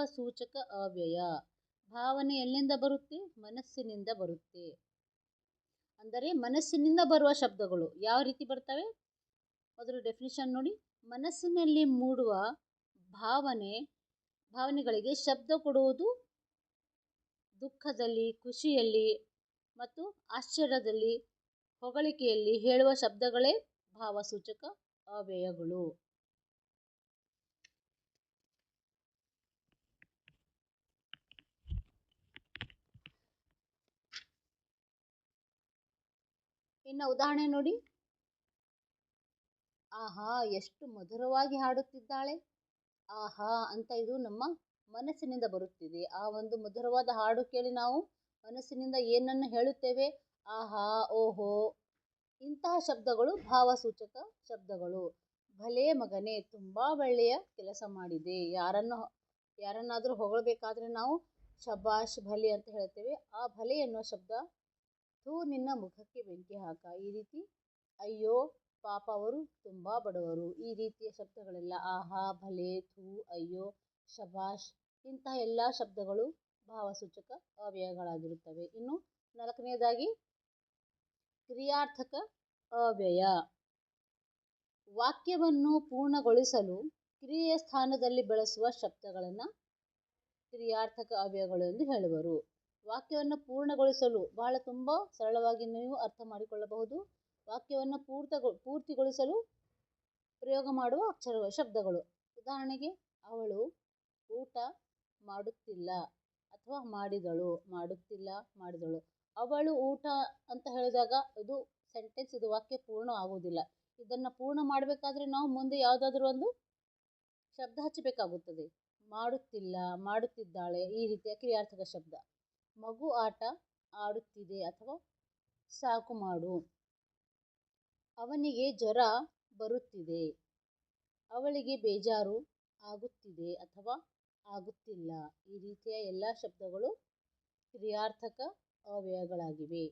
ಭಾವಸೂಚಕ ಅವ್ಯಯ. ಭಾವನೆ ಎಲ್ಲಿಂದ ಬರುತ್ತೆ? ಮನಸ್ಸಿನಿಂದ ಬರುತ್ತೆ. ಅಂದರೆ ಮನಸ್ಸಿನಿಂದ ಬರುವ ಶಬ್ದಗಳು ಯಾವ ರೀತಿ ಬರ್ತವೆ? ಅದರ ಡೆಫಿನಿಷನ್ ನೋಡಿ. ಮನಸ್ಸಿನಲ್ಲಿ ಮೂಡುವ ಭಾವನೆ, ಭಾವನೆಗಳಿಗೆ ಶಬ್ದ ಕೊಡುವುದು ದುಃಖದಲ್ಲಿ, ಖುಷಿಯಲ್ಲಿ ಮತ್ತು ಆಶ್ಚರ್ಯದಲ್ಲಿ, ಹೊಗಳಿಕೆಯಲ್ಲಿ ಹೇಳುವ ಶಬ್ದಗಳೇ ಭಾವಸೂಚಕ ಅವ್ಯಯಗಳು. ಇನ್ನು ಉದಾಹರಣೆ ನೋಡಿ. ಆಹಾ, ಎಷ್ಟು ಮಧುರವಾಗಿ ಹಾಡುತ್ತಿದ್ದಾಳೆ. ಆಹಾ, ಅಂತ ಇದು ನಮ್ಮ ಮನಸ್ಸಿನಿಂದ ಬರುತ್ತಿದೆ. ಆ ಒಂದು ಮಧುರವಾದ ಹಾಡು ಕೇಳಿ ನಾವು ಮನಸ್ಸಿನಿಂದ ಏನನ್ನು ಹೇಳುತ್ತೇವೆ? ಆಹಾ, ಓಹೋ. ಇಂತಹ ಶಬ್ದಗಳು ಭಾವಸೂಚಕ ಶಬ್ದಗಳು. ಭಲೇ ಮಗನೇ, ತುಂಬ ಒಳ್ಳೆಯ ಕೆಲಸ ಮಾಡಿದೆ. ಯಾರನ್ನು, ಯಾರನ್ನಾದರೂ ಹೊಗಳಬೇಕಾದ್ರೆ ನಾವು ಶಬಾಷ್, ಭಲೆ ಅಂತ ಹೇಳ್ತೇವೆ. ಆ ಭಲೆ ಎನ್ನುವ ಶಬ್ದ ಥೂ ನಿನ್ನ ಮುಖಕ್ಕೆ ಬೆಂಕಿ ಹಾಕ. ಈ ರೀತಿ, ಅಯ್ಯೋ, ಪಾಪ ಅವರು ತುಂಬ ಬಡವರು. ಈ ರೀತಿಯ ಶಬ್ದಗಳೆಲ್ಲ, ಆಹಾ, ಭಲೆ, ಥೂ, ಅಯ್ಯೋ, ಶಬಾಷ್, ಇಂತಹ ಎಲ್ಲ ಶಬ್ದಗಳು ಭಾವಸೂಚಕ ಅವ್ಯಯಗಳಾಗಿರುತ್ತವೆ. ಇನ್ನು ನಾಲ್ಕನೆಯದಾಗಿ, ಕ್ರಿಯಾರ್ಥಕ ಅವ್ಯಯ. ವಾಕ್ಯವನ್ನು ಪೂರ್ಣಗೊಳಿಸಲು ಕ್ರಿಯೆಯ ಸ್ಥಾನದಲ್ಲಿ ಬಳಸುವ ಶಬ್ದಗಳನ್ನು ಕ್ರಿಯಾರ್ಥಕ ಅವ್ಯಯಗಳು ಎಂದು ಹೇಳುವರು. ವಾಕ್ಯವನ್ನು ಪೂರ್ಣಗೊಳಿಸಲು ಬಹಳ ತುಂಬ ಸರಳವಾಗಿ ನೀವು ಅರ್ಥ ಮಾಡಿಕೊಳ್ಳಬಹುದು. ವಾಕ್ಯವನ್ನು ಪೂರ್ತ ಪೂರ್ತಿಗೊಳಿಸಲು ಪ್ರಯೋಗ ಮಾಡುವ ಅಕ್ಷರ, ಶಬ್ದಗಳು. ಉದಾಹರಣೆಗೆ, ಅವಳು ಊಟ ಮಾಡುತ್ತಿಲ್ಲ ಅಥವಾ ಮಾಡಿದಳು, ಮಾಡುತ್ತಿಲ್ಲ, ಮಾಡಿದಳು. ಅವಳು ಊಟ ಅಂತ ಹೇಳಿದಾಗ ಇದು ಸೆಂಟೆನ್ಸ್ ಇದು ವಾಕ್ಯ ಪೂರ್ಣ ಆಗುವುದಿಲ್ಲ. ಇದನ್ನು ಪೂರ್ಣ ಮಾಡಬೇಕಾದ್ರೆ ನಾವು ಮುಂದೆ ಯಾವುದಾದ್ರೂ ಒಂದು ಶಬ್ದ ಹಚ್ಚಬೇಕಾಗುತ್ತದೆ. ಮಾಡುತ್ತಿಲ್ಲ, ಮಾಡುತ್ತಿದ್ದಾಳೆ, ಈ ರೀತಿಯ ಕ್ರಿಯಾರ್ಥಕ ಶಬ್ದ. ಮಗು ಆಟ ಆಡುತ್ತಿದೆ ಅಥವಾ ಸಾಕು ಮಾಡು. ಅವನಿಗೆ ಜ್ವರ ಬರುತ್ತಿದೆ. ಅವಳಿಗೆ ಬೇಜಾರು ಆಗುತ್ತಿದೆ ಅಥವಾ ಆಗುತ್ತಿಲ್ಲ. ಈ ರೀತಿಯ ಎಲ್ಲ ಶಬ್ದಗಳು ಕ್ರಿಯಾರ್ಥಕ ಅವ್ಯಯಗಳಾಗಿವೆ